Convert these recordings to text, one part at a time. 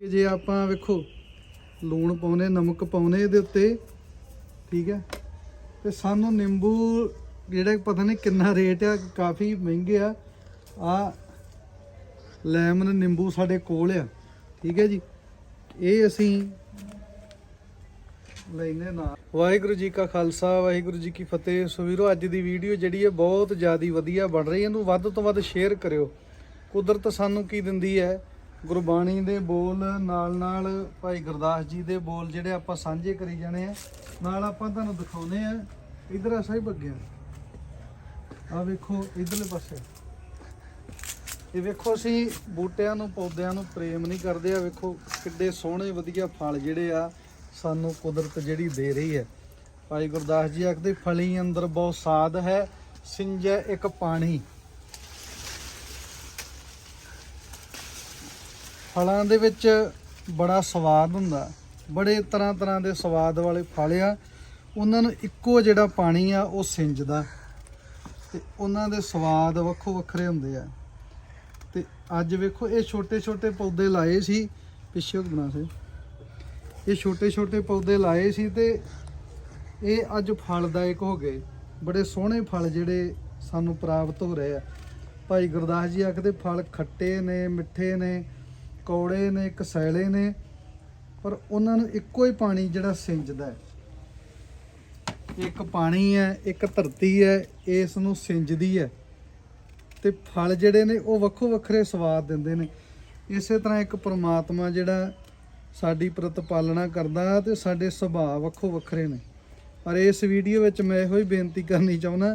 ਜੇ ਆਪਾਂ ਵੇਖੋ, ਲੂਣ ਪਾਉਨੇ ਨਮਕ ਪਾਉਨੇ ਇਹਦੇ ਉੱਤੇ, ਠੀਕ ਹੈ? ਤੇ ਸਾਨੂੰ ਨਿੰਬੂ ਜਿਹੜਾ ਪਤਾ ਨਹੀਂ ਕਿੰਨਾ ਰੇਟ ਆ, ਕਾਫੀ ਮਹਿੰਗੇ ਆ। ਆ ਲੈਮਨ ਨਿੰਬੂ ਸਾਡੇ ਕੋਲ ਆ, ਠੀਕ ਹੈ ਜੀ? ਇਹ ਅਸੀਂ ਲੈਨੇ ਨਾਲ। ਵਾਹਿਗੁਰੂ ਜੀ ਕਾ ਖਾਲਸਾ, ਵਾਹਿਗੁਰੂ ਜੀ ਕੀ ਫਤਿਹ। ਸੋ ਵੀਰੋ, ਅੱਜ ਦੀ ਵੀਡੀਓ ਜਿਹੜੀ ਹੈ ਬਹੁਤ ਜ਼ਿਆਦਾ ਵਧੀਆ ਬਣ ਰਹੀ ਹੈ। ਇਹਨੂੰ ਵੱਧ ਤੋਂ ਵੱਧ ਸ਼ੇਅਰ ਕਰਿਓ। ਕੁਦਰਤ ਸਾਨੂੰ ਕੀ ਦਿੰਦੀ ਹੈ? ਗੁਰਬਾਣੀ ਦੇ ਬੋਲ ਨਾਲ ਨਾਲ ਭਾਈ ਗੁਰਦਾਸ ਜੀ ਦੇ ਬੋਲ ਜਿਹੜੇ ਆਪਾਂ ਸਾਂਝੇ ਕਰੀ ਜਾਣੇ ਆ, ਨਾਲ ਆਪਾਂ ਤੁਹਾਨੂੰ ਦਿਖਾਉਨੇ ਆ, ਇਧਰ ਆ ਸਾਹਿਬ ਅੱਗੇ। ਆ ਵੇਖੋ ਇਧਰਲੇ ਪਾਸੇ। ਇਹ ਵੇਖੋ ਅਸੀਂ ਬੂਟਿਆਂ ਨੂੰ, ਪੌਦਿਆਂ ਨੂੰ ਪ੍ਰੇਮ ਨਹੀਂ ਕਰਦੇ ਆ ਵੇਖੋ ਕਿੱਡੇ ਸੋਹਣੇ ਵਧੀਆ ਫਲ ਜਿਹੜੇ ਆ, ਸਾਨੂੰ ਕੁਦਰਤ ਜਿਹੜੀ ਦੇ ਰਹੀ ਹੈ। ਭਾਈ ਗੁਰਦਾਸ ਜੀ ਆਖਦੇ, ਫਲੀ ਅੰਦਰ ਬਹੁਤ ਸਾਧ ਹੈ, ਸਿੰਜੈ ਇੱਕ ਪਾਣੀ। ਫਲਾਂ ਦੇ ਵਿੱਚ ਬੜਾ ਸਵਾਦ ਹੁੰਦਾ। ਬੜੇ ਤਰ੍ਹਾਂ ਤਰ੍ਹਾਂ ਦੇ ਸਵਾਦ ਵਾਲੇ ਫਲ ਆ। ਉਹਨਾਂ ਨੂੰ ਇੱਕੋ ਜਿਹੜਾ ਪਾਣੀ ਆ, ਉਹ ਸਿੰਜਦਾ। ਤੇ ਉਹਨਾਂ ਦੇ ਸਵਾਦ ਵੱਖੋ ਵੱਖਰੇ ਹੁੰਦੇ ਆ। ਤੇ ਅੱਜ ਵੇਖੋ, ਇਹ ਛੋਟੇ ਛੋਟੇ ਪੌਦੇ ਲਾਏ ਸੀ। ਪਿੱਛੇ ਬਣਾ ਸੇ ਇਹ ਛੋਟੇ ਛੋਟੇ ਪੌਦੇ ਲਾਏ ਸੀ ਤੇ ਇਹ ਅੱਜ ਫਲਦਾਇਕ ਹੋ ਗਏ। ਬੜੇ ਸੋਹਣੇ ਫਲ ਜਿਹੜੇ ਸਾਨੂੰ ਪ੍ਰਾਪਤ ਹੋ ਰਹੇ ਆ। ਭਾਈ ਗੁਰਦਾਸ ਜੀ ਆਖਦੇ, ਫਲ ਖੱਟੇ ਨੇ, ਮਿੱਠੇ ਨੇ ਕੌੜੇ ਨੇ ਕਸੈਲੇ ਨੇ, ਪਰ ਉਹਨਾਂ ਨੂੰ ਇੱਕੋ ਹੀ ਪਾਣੀ ਜਿਹੜਾ ਸਿੰਜਦਾ ਹੈ। ਇੱਕ ਪਾਣੀ ਹੈ, ਇੱਕ ਧਰਤੀ ਹੈ, ਇਸ ਨੂੰ ਸਿੰਜਦੀ ਹੈ। ਤੇ ਫਲ ਜਿਹੜੇ ਨੇ, ਉਹ ਵੱਖੋ ਵੱਖਰੇ ਸਵਾਦ ਦਿੰਦੇ ਨੇ। ਇਸੇ ਤਰ੍ਹਾਂ ਇੱਕ ਪ੍ਰਮਾਤਮਾ ਜਿਹੜਾ ਸਾਡੀ ਪ੍ਰਤਪਾਲਨਾ ਕਰਦਾ ਤੇ ਸਾਡੇ ਸੁਭਾਅ ਵੱਖੋ ਵੱਖਰੇ ਨੇ। ਪਰ ਇਸ ਵੀਡੀਓ ਵਿੱਚ ਮੈਂ ਇਹੋ ਹੀ ਬੇਨਤੀ ਕਰਨੀ ਚਾਹੁੰਦਾ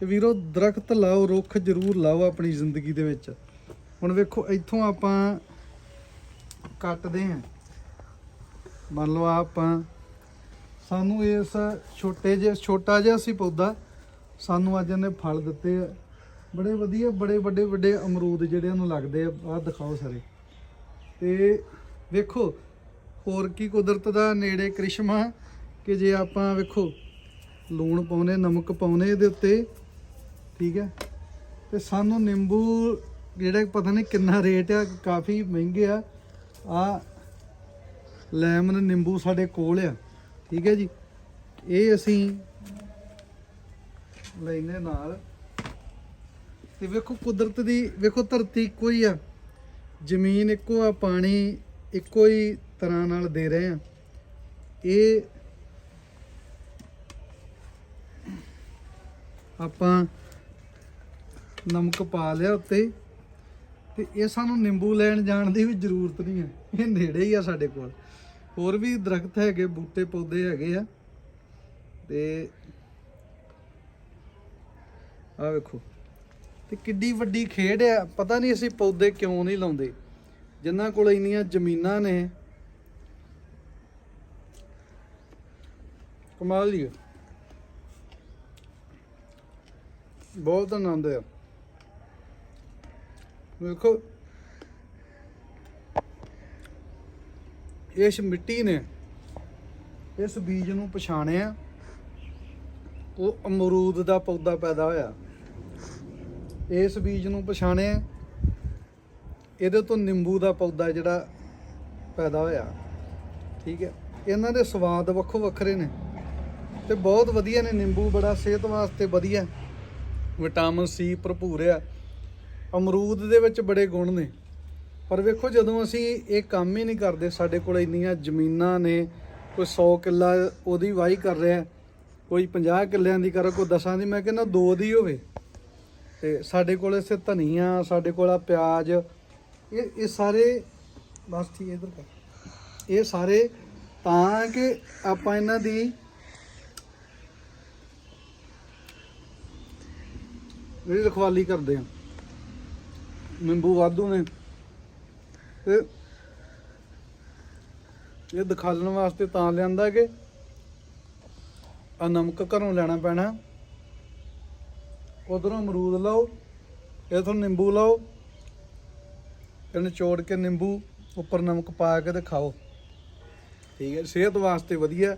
ਕਿ ਵੀਰੋ, ਦਰਖਤ ਲਾਓ, ਰੁੱਖ ਜ਼ਰੂਰ ਲਾਓ ਆਪਣੀ ਜ਼ਿੰਦਗੀ ਦੇ ਵਿੱਚ। ਹੁਣ ਵੇਖੋ, ਇੱਥੋਂ ਆਪਾਂ ਕੱਟਦੇ ਹਾਂ। ਮੰਨ ਲਓ ਆਪਾਂ, ਸਾਨੂੰ ਇਸ ਛੋਟੇ ਜਿਹੇ ਛੋਟਾ ਜਿਹਾ ਸੀ ਪੌਦਾ, ਸਾਨੂੰ ਅੱਜ ਇਹਨੇ ਫਲ ਦਿੱਤੇ ਆ। ਬੜੇ ਵਧੀਆ, ਬੜੇ ਵੱਡੇ ਵੱਡੇ ਅਮਰੂਦ ਜਿਹੜੇ ਉਹਨੂੰ ਲੱਗਦੇ ਆ। ਆਹ ਦਿਖਾਓ ਸਾਰੇ। ਤੇ ਵੇਖੋ, ਹੋਰ ਕੀ ਕੁਦਰਤ ਦਾ ਨੇੜੇ ਕ੍ਰਿਸ਼ਮਾ ਕਿ ਜੇ ਆਪਾਂ ਵੇਖੋ, ਲੂਣ ਪਾਉਨੇ ਨਮਕ ਪਾਉਨੇ ਇਹਦੇ ਉੱਤੇ, ਠੀਕ ਹੈ? ਤੇ ਸਾਨੂੰ ਨਿੰਬੂ, ਜਿਹੜਾ ਪਤਾ ਨਹੀਂ ਕਿੰਨਾ ਰੇਟ ਆ, ਕਾਫੀ ਮਹਿੰਗੇ ਆ। ਆ ਲੈਮਨ ਨਿੰਬੂ ਸਾਡੇ ਕੋਲ ਆ। ਠੀਕ ਹੈ ਜੀ? ਇਹ ਅਸੀਂ ਲੈਨੇ ਨਾਲ। ਤੇ ਵੇਖੋ ਕੁਦਰਤ ਦੀ, ਵੇਖੋ ਧਰਤੀ ਇੱਕੋ ਹੀ ਆ। ਜ਼ਮੀਨ ਇੱਕੋ ਆ, ਪਾਣੀ ਇੱਕੋ ਹੀ ਤਰ੍ਹਾਂ ਨਾਲ ਦੇ ਰਹੇ ਆ। ਇਹ ਆਪਾਂ ਨਮਕ ਪਾ ਲਿਆ ਉੱਤੇ। ਤੇ ਇਹ ਸਾਨੂੰ ਨਿੰਬੂ ਲੈਣ ਜਾਣ ਦੀ ਵੀ ਜ਼ਰੂਰਤ ਨਹੀਂ ਹੈ। ਇਹ ਨੇੜੇ ਹੀ ਆ ਸਾਡੇ ਕੋਲ। ਹੋਰ ਵੀ ਦਰਖਤ ਹੈਗੇ, ਬੂਟੇ ਪੌਦੇ ਹੈਗੇ ਆ। ਤੇ ਆ ਵੇਖੋ। ਤੇ ਕਿੱਡੀ ਵੱਡੀ ਖੇਡ ਆ। ਪਤਾ ਨਹੀਂ ਅਸੀਂ ਪੌਦੇ ਕਿਉਂ ਨਹੀਂ ਲਾਉਂਦੇ। ਜਿਨ੍ਹਾਂ ਕੋਲ ਇੰਨੀਆਂ ਜ਼ਮੀਨਾਂ ਨੇ। ਕਮਾਲ ਦੀ ਬਹੁਤ ਆਨੰਦ ਆ। ਵੇਖੋ। ਇਸ ਮਿੱਟੀ ਨੇ ਇਸ ਬੀਜ ਨੂੰ ਪਛਾਣਿਆ। ਉਹ ਅਮਰੂਦ ਦਾ ਪੌਦਾ ਪੈਦਾ ਹੋਇਆ। ਇਸ ਬੀਜ ਨੂੰ ਪਛਾਣਿਆ। ਇਹਦੇ ਤੋਂ ਨਿੰਬੂ ਦਾ ਪੌਦਾ ਜਿਹੜਾ ਪੈਦਾ ਹੋਇਆ। ਠੀਕ ਹੈ। ਇਹਨਾਂ ਦੇ ਸਵਾਦ ਵੱਖੋ ਵੱਖਰੇ ਨੇ ਤੇ ਬਹੁਤ ਵਧੀਆ ਨੇ। ਨਿੰਬੂ ਬੜਾ ਸਿਹਤ ਵਾਸਤੇ ਵਧੀਆ। ਵਿਟਾਮਿਨ ਸੀ ਭਰਪੂਰ ਆ। ਅਮਰੂਦ ਦੇ ਵਿੱਚ ਬੜੇ ਗੁਣ ਨੇ। ਪਰ ਵੇਖੋ ਜਦੋਂ ਅਸੀਂ ਇਹ ਕੰਮ ਹੀ ਨਹੀਂ ਕਰਦੇ ਸਾਡੇ ਕੋਲ ਇੰਨੀਆਂ ਜ਼ਮੀਨਾਂ ਨੇ ਕੋਈ 100 ਕਿੱਲਾ ਉਹਦੀ ਵਾਹੀ ਕਰ ਰਿਹਾ ਕੋਈ 50 ਕਿੱਲਿਆਂ ਦੀ ਕਰ ਕੋਈ ਦਸਾਂ ਦੀ ਮੈਂ ਕਹਿੰਦਾ ਦੋ ਦੀ ਹੋਵੇ। ਤੇ ਸਾਡੇ ਕੋਲ ਇਸੇ ਧਨੀਆ ਸਾਡੇ ਕੋਲ ਆ ਪਿਆਜ਼ ਇਹ ਇਹ ਸਾਰੇ ਬਸ ਠੀਕ ਹੈ, ਇੱਧਰ ਕਰ। ਇਹ ਸਾਰੇ ਤਾਂ ਕਿ ਆਪਾਂ ਇਹਨਾਂ ਦੀ ਜਿਹੜੀ ਰਖਵਾਲੀ ਕਰਦੇ ਆ ਨਿੰਬੂ ਵਾਧੂ ਨੇ। ਤੇ ਇਹ ਦਿਖਾਲਣ ਵਾਸਤੇ ਤਾਂ ਲਿਆਂਦਾ ਕਿ ਆ ਨਮਕ ਘਰੋਂ ਲੈਣਾ ਪੈਣਾ। ਉਧਰੋਂ ਅਮਰੂਦ ਲਾਓ, ਇਥੋਂ ਨਿੰਬੂ ਲਾਓ, ਇਹਨੂੰ ਚੋੜ ਕੇ ਨਿੰਬੂ ਉੱਪਰ ਨਮਕ ਪਾ ਕੇ ਤੇ ਖਾਓ। ਠੀਕ ਹੈ, ਸਿਹਤ ਵਾਸਤੇ ਵਧੀਆ।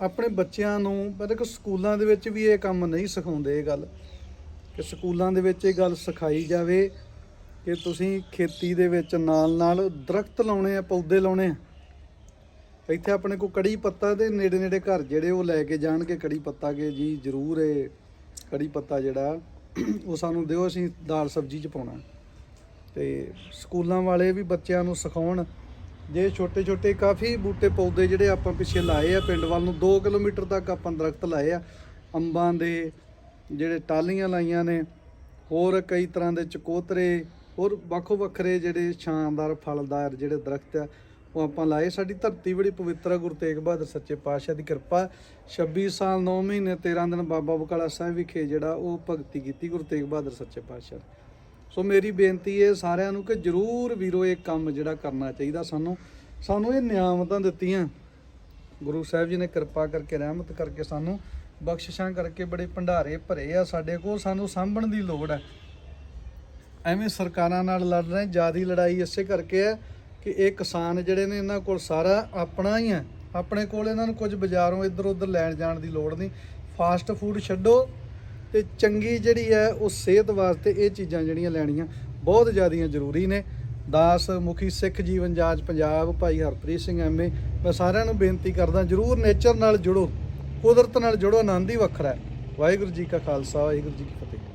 ਆਪਣੇ ਬੱਚਿਆਂ ਨੂੰ ਪਤਾ ਕਿ ਸਕੂਲਾਂ ਦੇ ਵਿੱਚ ਵੀ ਇਹ ਕੰਮ ਨਹੀਂ ਸਿਖਾਉਂਦੇ ਇਹ ਗੱਲ। ਕਿ ਸਕੂਲਾਂ ਦੇ ਵਿੱਚ ਇਹ ਗੱਲ ਸਿਖਾਈ ਜਾਵੇ। ਕਿ ਤੁਸੀਂ ਖੇਤੀ ਦੇ ਵਿੱਚ ਨਾਲ ਨਾਲ ਦਰਖਤ ਲਾਉਣੇ ਆ, ਪੌਦੇ ਲਾਉਣੇ ਆ। ਇੱਥੇ ਆਪਣੇ ਕੋ ਕੜੀ ਪੱਤਾ ਦੇ ਨੇੜੇ ਨੇੜੇ ਘਰ ਜਿਹੜੇ ਉਹ ਲੈ ਕੇ ਜਾਣਗੇ ਕੜੀ ਪੱਤਾ ਕੇ। ਜੀ, ਜ਼ਰੂਰ ਇਹ ਕੜੀ ਪੱਤਾ ਜਿਹੜਾ ਉਹ ਸਾਨੂੰ ਦਿਓ, ਅਸੀਂ ਦਾਲ ਸਬਜ਼ੀ ਚ ਪਾਉਣਾ। ਤੇ ਸਕੂਲਾਂ ਵਾਲੇ ਵੀ ਬੱਚਿਆਂ ਨੂੰ ਸਿਖਾਉਣ। ਜੇ ਛੋਟੇ ਛੋਟੇ ਕਾਫੀ ਬੂਟੇ ਪੌਦੇ ਜਿਹੜੇ ਆਪਾਂ ਪਿੱਛੇ ਲਾਏ ਆ ਪਿੰਡ ਵੱਲ ਨੂੰ 2 ਕਿਲੋਮੀਟਰ ਤੱਕ ਆਪਾਂ ਦਰਖਤ ਲਾਏ ਆ। ਅੰਬਾਂ ਦੇ ਜਿਹੜੇ ਟਾਲੀਆਂ ਲਾਈਆਂ ਨੇ, ਹੋਰ ਕਈ ਤਰ੍ਹਾਂ ਦੇ ਚਕੋਤਰੇ ਹੋਰ ਵੱਖੋ ਵੱਖਰੇ ਜਿਹੜੇ ਸ਼ਾਨਦਾਰ ਫਲਦਾਰ ਜਿਹੜੇ ਦਰਖਤ ਆ, ਉਹ ਆਪਾਂ ਲਾਏ। ਸਾਡੀ ਧਰਤੀ ਬੜੀ ਪਵਿੱਤਰ ਆ, ਗੁਰੂ ਤੇਗ ਬਹਾਦਰ ਸੱਚੇ ਪਾਤਸ਼ਾਹ ਦੀ ਕਿਰਪਾ। 26 ਸਾਲ 9 ਮਹੀਨੇ 13 ਦਿਨ ਬਾਬਾ ਬਕਾਲਾ ਸਾਹਿਬ ਵਿਖੇ ਜਿਹੜਾ ਉਹ ਭਗਤੀ ਕੀਤੀ ਗੁਰੂ ਤੇਗ ਬਹਾਦਰ ਸੱਚੇ ਪਾਤਸ਼ਾਹ ਸੋ ਮੇਰੀ ਬੇਨਤੀ ਹੈ ਸਾਰਿਆਂ ਨੂੰ ਕਿ ਜਰੂਰ ਵੀਰੋ, ਇਹ ਕੰਮ ਜਿਹੜਾ ਕਰਨਾ ਚਾਹੀਦਾ ਸਾਨੂੰ। ਸਾਨੂੰ ਇਹ ਨਿਆਮਤਾਂ ਦਿੱਤੀਆਂ। ਗੁਰੂ ਸਾਹਿਬ ਜੀ ਨੇ ਕਿਰਪਾ ਕਰਕੇ, ਰਹਿਮਤ ਕਰਕੇ ਸਾਨੂੰ ਬਖਸ਼ਿਸ਼ਾਂ ਕਰਕੇ ਬੜੇ ਭੰਡਾਰੇ ਭਰੇ ਆ ਸਾਡੇ ਕੋਲ। ਸਾਨੂੰ ਸਾਂਭਣ ਦੀ ਲੋੜ ਹੈ ਐਵੇਂ ਸਰਕਾਰਾਂ ਨਾਲ ਲੜ ਰਹੇ, ਜਿਆਦੀ ਲੜਾਈ ਇਸੇ ਕਰਕੇ ਹੈ ਕਿ ਇਹ ਕਿਸਾਨ ਜਿਹੜੇ ਨੇ ਇਹਨਾਂ ਕੋਲ ਸਾਰਾ ਆਪਣਾ ਹੀ ਹੈ। ਆਪਣੇ ਕੋਲ ਇਹਨਾਂ ਨੂੰ ਕੁਝ ਬਾਜ਼ਾਰੋਂ ਇੱਧਰ ਉੱਧਰ ਲੈਣ ਜਾਣ ਦੀ ਲੋੜ ਨਹੀਂ। ਫਾਸਟ ਫੂਡ ਛੱਡੋ ਤੇ ਚੰਗੀ ਜਿਹੜੀ ਹੈ ਉਹ ਸਿਹਤ ਵਾਸਤੇ ਇਹ ਚੀਜ਼ਾਂ ਜਿਹੜੀਆਂ ਲੈਣੀਆਂ ਬਹੁਤ ਜ਼ਿਆਦੀਆਂ ਜ਼ਰੂਰੀ ਨੇ। ਦਾਸ ਮੁਖੀ ਸਿੱਖ ਜੀਵਨ ਜਾਚ ਪੰਜਾਬ, ਭਾਈ ਹਰਪ੍ਰੀਤ ਸਿੰਘ ਐਮਏ ਮੈਂ ਸਾਰਿਆਂ ਨੂੰ ਬੇਨਤੀ ਕਰਦਾ, ਜਰੂਰ ਨੇਚਰ ਨਾਲ ਜੁੜੋ, ਕੁਦਰਤ ਨਾਲ ਜੁੜੋ, ਆਨੰਦ ਹੀ ਵੱਖਰਾ ਹੈ। ਵਾਹਿਗੁਰੂ ਜੀ ਕਾ ਖਾਲਸਾ, ਵਾਹਿਗੁਰੂ ਜੀ ਕੀ ਫਤਿਹ।